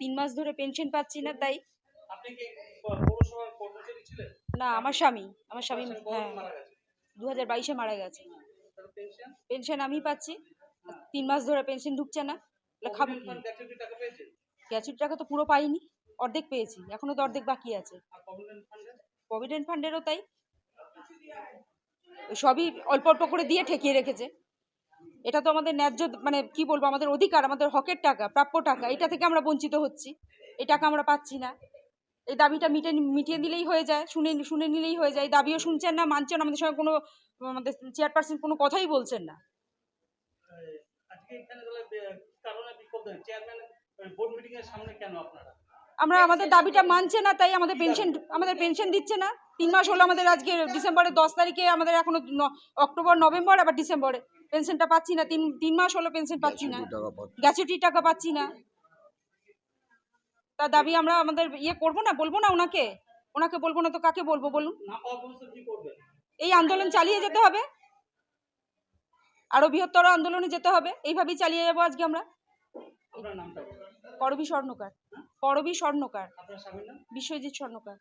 তিন মাস ধরে পেনশন পাচ্ছি না তাই না আমার স্বামী আমার স্বামী হ্যাঁ। দু হাজার বাইশে মারা গেছে। পেনশন আমি পাচ্ছি। তিন মাস ধরে পেনশন ঢুকছে না। খাব গ্যাচুর টাকা তো পুরো পাইনি অর্ধেক পেয়েছি এখনও তো অর্ধেক বাকি আছে। প্রভিডেন্ট ফান্ডেরও তাই। সবই অল্প অল্প করে দিয়ে ঠেকিয়ে রেখেছে। এটা তো আমাদের ন্যায্য মানে কি বলব, আমাদের অধিকার, আমাদের হকের টাকা, প্রাপ্য টাকা, এটা থেকে আমরা বঞ্চিত হচ্ছি। এই টাকা আমরা পাচ্ছি না। এই দাবিটা মিটে, মিটিয়ে দিলেই হয়ে যায়, শুনে শুনে নিলেই হয়ে যায়। দাবিও শুনছেন না, মানছেন আমাদের সঙ্গে কোনো, আমাদের চেয়ারপারসন কোনো কথাই বলছেন না। আমরা আমাদের দাবিটা মানছে না, তাই আমাদের পেনশন আমাদের পেনশন দিচ্ছে না। তিন মাস হলো আমাদের আজকে ডিসেম্বরের দশ তারিখে আমাদের এখনও অক্টোবর, নভেম্বর, আবার ডিসেম্বরে। পেনশনটা পাচ্ছি না তিন তিন মাস হলো পেনশন পাচ্ছি না। গ্যাচুটি টাকা পাচ্ছি। না। তার দাবি আমরা আমাদের ইয়ে করব না বলব না ওনাকে? ওনাকে বলব না তো কাকে বলব বলুন? এই আন্দোলন চালিয়ে যেতে হবে। আরও বৃহত্তর আন্দোলনে যেতে হবে। এইভাবেই চালিয়ে যাব আজকে আমরা। করবী স্বর্ণকার। করবী স্বর্ণকার। আপনার স্বামীর নাম? বিশ্বজিৎ স্বর্ণকার।